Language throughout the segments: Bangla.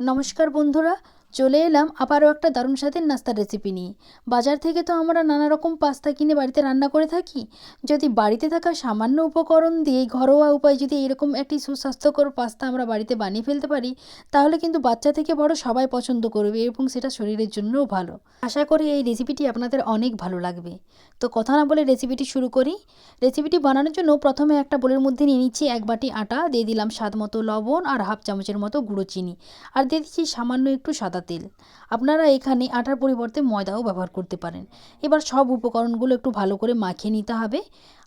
নমস্কার বন্ধুরা চলে এলাম আবারও একটা দারুণ স্বাদের নাস্তার রেসিপি নিয়ে। বাজার থেকে তো আমরা নানা রকম পাস্তা কিনে বাড়িতে রান্না করে থাকি। যদি বাড়িতে থাকা সামান্য উপকরণ দিয়ে ঘরোয়া উপায় যদি এরকম একটি সুস্বাস্থ্যকর পাস্তা আমরা বাড়িতে বানিয়ে ফেলতে পারি, তাহলে কিন্তু বাচ্চা থেকে বড় সবাই পছন্দ করবে এবং সেটা শরীরের জন্যও ভালো। আশা করি এই রেসিপিটি আপনাদের অনেক ভালো লাগবে। তো কথা না বলে রেসিপিটি শুরু করি। রেসিপিটি বানানোর জন্য প্রথমে একটা বোলের মধ্যে নিয়ে নিচ্ছি এক বাটি আটা, দিয়ে দিলাম স্বাদ মতো লবণ আর হাফ চামচের মতো গুঁড়ো চিনি। আর দিয়ে দিচ্ছি সামান্য একটু সাদা তেল। আপনারা এখানে আটার পরিবর্তে ময়দাও ব্যবহার করতে পারেন। এবার সব উপকরণগুলো একটু ভালো করে মাখিয়ে নিতে হবে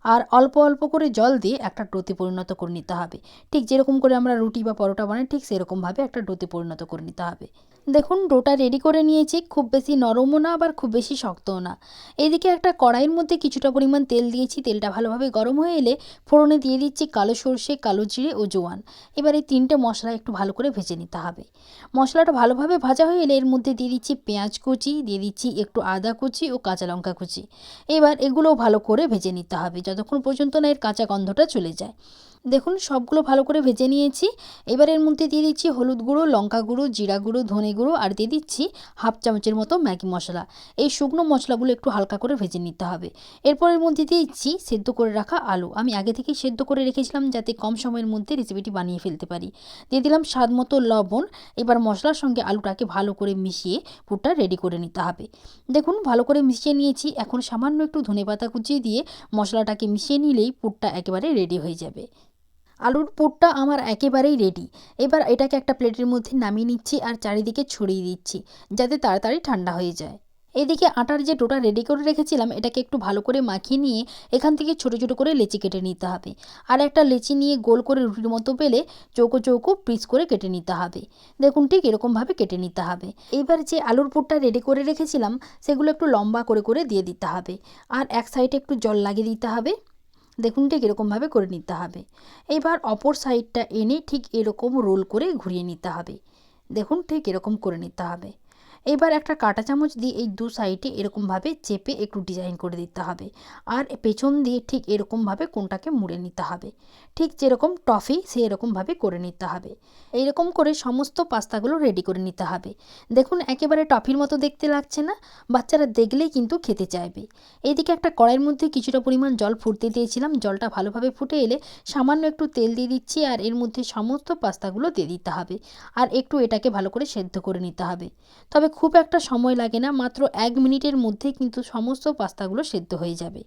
আর অল্প অল্প করে জল দিয়ে একটা ডোতে পরিণত করে নিতে হবে। ঠিক যেরকম করে আমরা রুটি বা পরোটা বানাই, ঠিক সেরকমভাবে একটা ডোতে পরিণত করে নিতে হবে। দেখুন ডোটা রেডি করে নিয়েছি, খুব বেশি নরমও না, আবার খুব বেশি শক্তও না। এদিকে একটা কড়াইয়ের মধ্যে কিছুটা পরিমাণ তেল দিয়েছি, তেলটা ভালোভাবে গরম হয়ে এলে ফোড়নে দিয়ে দিচ্ছি কালো সর্ষে, কালো জিরে ও জোয়ান। এবার এই তিনটে মশলা একটু ভালো করে ভেজে নিতে হবে। মশলাটা ভালোভাবে ভাজা হয়ে এলে এর মধ্যে দিয়ে দিচ্ছি পেঁয়াজ কুচি, দিয়ে দিচ্ছি একটু আদা কুচি ও কাঁচা লঙ্কা কুচি। এবার এগুলোও ভালো করে ভেজে নিতে হবে, যতক্ষণ পর্যন্ত না এর কাঁচা গন্ধটা চলে যায়। দেখুন, সবগুলো ভালো করে ভেজে নিয়েছি। এবার এর মধ্যে দিয়ে দিচ্ছি হলুদ গুঁড়ো, লঙ্কা গুঁড়ো, জিরা গুঁড়ো, ধনে গুঁড়ো আর দিয়ে দিচ্ছি হাফ চামচের মতো ম্যাগি মশলা। এই শুকনো মশলাগুলো একটু হালকা করে ভেজে নিতে হবে। এরপর এর মধ্যে দিয়ে দিচ্ছি সেদ্ধ করে রাখা আলু। আমি আগে থেকেই সেদ্ধ করে রেখেছিলাম যাতে কম সময়ের মধ্যে রেসিপিটি বানিয়ে ফেলতে পারি। দিয়ে দিলাম স্বাদ মতো লবণ। এবার মশলার সঙ্গে আলুটাকে ভালো করে মিশিয়ে পুরটা রেডি করে নিতে হবে। দেখুন, ভালো করে মিশিয়ে নিয়েছি। এখন সামান্য একটু ধনেপাতা কুচিয়ে দিয়ে মশলাটাকে মিশিয়ে নিলেই পুরটা একেবারে রেডি হয়ে যাবে। আলুর পুরটা আমার একেবারেই রেডি এবার এটাকে একটা প্লেটের মধ্যে নামিয়ে নিচ্ছি আর চারিদিকে ছড়িয়ে দিচ্ছি, যাতে তাড়াতাড়ি ঠান্ডা হয়ে যায়। এদিকে আটার যে ডোটা রেডি করে রেখেছিলাম, এটাকে একটু ভালো করে মাখিয়ে নিয়ে এখান থেকে ছোটো ছোটো করে লেচি কেটে নিতে হবে। আর একটা লেচি নিয়ে গোল করে রুটির মতো পেলে চৌকো চৌকো পিস করে কেটে নিতে হবে। দেখুন ঠিক এরকমভাবে কেটে নিতে হবে। এইবার যে আলুর পুরটা রেডি করে রেখেছিলাম, সেগুলো একটু লম্বা করে করে দিয়ে দিতে হবে। আর এক সাইডে একটু জল লাগিয়ে দিতে হবে। দেখুন ঠিক এরকমভাবে করে নিতে হবে। এবার অপর সাইডটা এনে ঠিক এরকম রোল করে ঘুরিয়ে নিতে হবে। দেখুন ঠিক এরকম করে নিতে হবে। এবার একটা কাঁটা চামচ দিয়ে এই দু সাইডে এরকমভাবে চেপে একটু ডিজাইন করে দিতে হবে। আর পেছন দিয়ে ঠিক এরকমভাবে কোনটাকে মুড়ে নিতে হবে। ঠিক যেরকম টফি সেই এরকমভাবে করে নিতে হবে। এইরকম করে সমস্ত পাস্তাগুলো রেডি করে নিতে হবে। দেখুন, একেবারে টফির মতো দেখতে লাগছে না? বাচ্চারা দেখলেই কিন্তু খেতে চাইবে। এইদিকে একটা কড়াইয়ের মধ্যে কিছুটা পরিমাণ জল ফুটতে দিয়েছিলাম। জলটা ভালোভাবে ফুটে এলে সামান্য একটু তেল দিয়ে দিচ্ছি আর এর মধ্যে সমস্ত পাস্তাগুলো দিয়ে দিতে হবে। আর একটু এটাকে ভালো করে সেদ্ধ করে নিতে হবে। তবে খুব একটা সময় লাগে না, মাত্র এক মিনিটের মধ্যে কিন্তু সমস্ত পাস্তাগুলো সেদ্ধ হয়ে যাবে।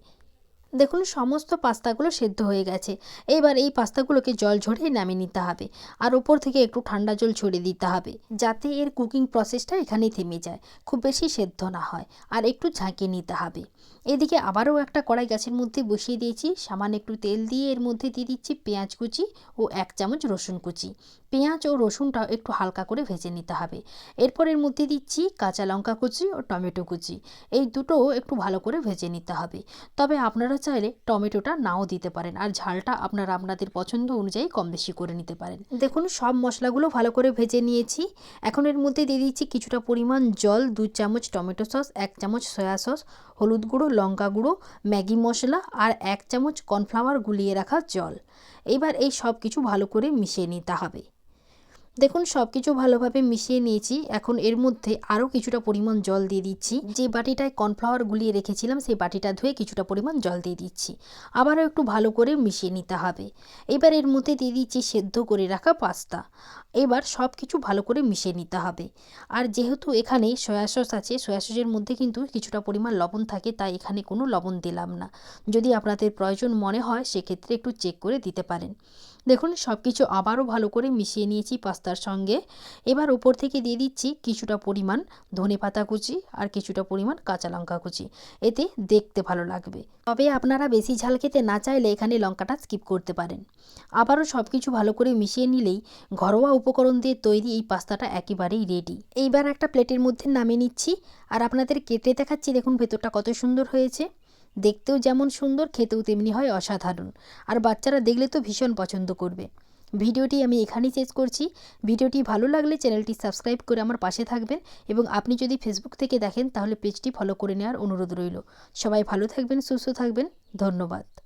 দেখুন, সমস্ত পাস্তাগুলো সেদ্ধ হয়ে গেছে। এবার এই পাস্তাগুলোকে জল ঝরিয়ে নামিয়ে নিতে হবে আর ওপর থেকে একটু ঠান্ডা জল ছড়িয়ে দিতে হবে যাতে এর কুকিং প্রসেসটা এখানেই থেমে যায়, খুব বেশি সেদ্ধ না হয় আর একটু ঝাঁকিয়ে নিতে হবে। এদিকে আবারও একটা কড়াই গাছের মধ্যে বসিয়ে দিয়েছি, সামান্য একটু তেল দিয়ে এর মধ্যে দিয়ে দিচ্ছি পেঁয়াজ কুচি ও এক চামচ রসুন কুচি। পেঁয়াজ ও রসুনটাও একটু হালকা করে ভেজে নিতে হবে। এরপর এর মধ্যে দিচ্ছি কাঁচা লঙ্কা কুচি ও টমেটো কুচি। এই দুটোও একটু ভালো করে ভেজে নিতে হবে। তবে আপনারা চাইলে টমেটোটা নাও দিতে পারেন। আর ঝালটা আপনারা আপনাদের পছন্দ অনুযায়ী কম বেশি করে নিতে পারেন। দেখুন, সব মশলাগুলো ভালো করে ভেজে নিয়েছি। এখন এর মধ্যে দিয়ে দিচ্ছি কিছুটা পরিমাণ জল, দু চামচ টমেটো সস, এক চামচ সয়া সস, হলুদ গুঁড়ো, লঙ্কা গুঁড়ো, ম্যাগি মশলা আর এক চামচ কর্নফ্লাওয়ার গুলিয়ে রাখা জল। এবার এই সব কিছু ভালো করে মিশিয়ে নিতে হবে। দেখুন সব কিছু ভালোভাবে মিশিয়ে নিয়েছি। এখন এর মধ্যে আরও কিছুটা পরিমাণ জল দিয়ে দিচ্ছি। যে বাটিটায় কর্নফ্লাওয়ার গুলিয়ে রেখেছিলাম, সেই বাটিটা ধুয়ে কিছুটা পরিমাণ জল দিয়ে দিচ্ছি। আবারও একটু ভালো করে মিশিয়ে নিতে হবে। এবার এর মধ্যে দিয়ে দিচ্ছি সেদ্ধ করে রাখা পাস্তা। এবার সব কিছু ভালো করে মিশিয়ে নিতে হবে। আর যেহেতু এখানে সয়া সস আছে, সয়া সসের মধ্যে কিন্তু কিছুটা পরিমাণ লবণ থাকে, তাই এখানে কোনো লবণ দিলাম না। যদি আপনাদের প্রয়োজন মনে হয়, সেক্ষেত্রে একটু চেক করে দিতে পারেন। দেখুন সব কিছু আবারও ভালো করে মিশিয়ে নিয়েছি পাস্তার সঙ্গে। এবার উপর থেকে দিয়ে দিচ্ছি কিছুটা পরিমাণ ধনে পাতা কুচি আর কিছুটা পরিমাণ কাঁচা লঙ্কা কুচি। এতে দেখতে ভালো লাগবে। তবে আপনারা বেশি ঝাল খেতে না চাইলে এখানে লঙ্কাটা স্কিপ করতে পারেন। আবারও সব কিছু ভালো করে মিশিয়ে নিলেই ঘরোয়া উপকরণ দিয়ে তৈরি এই পাস্তাটা একেবারেই রেডি এইবার একটা প্লেটের মধ্যে নামিয়ে নিচ্ছি আর আপনাদের কেটে দেখাচ্ছি, দেখুন ভেতরটা কত সুন্দর হয়েছে। দেখতেও যেমন সুন্দর, খেতেও তেমনি হয় অসাধারণ। আর বাচ্চারা দেখলে তো ভীষণ পছন্দ করবে। ভিডিওটি আমি এখানেই শেষ করছি। ভিডিওটি ভালো লাগলে চ্যানেলটি সাবস্ক্রাইব করে আমার পাশে থাকবেন এবং আপনি যদি ফেসবুক থেকে দেখেন তাহলে পেজটি ফলো করে নেওয়ার অনুরোধ রইল। সবাই ভালো থাকবেন, সুস্থ থাকবেন। ধন্যবাদ।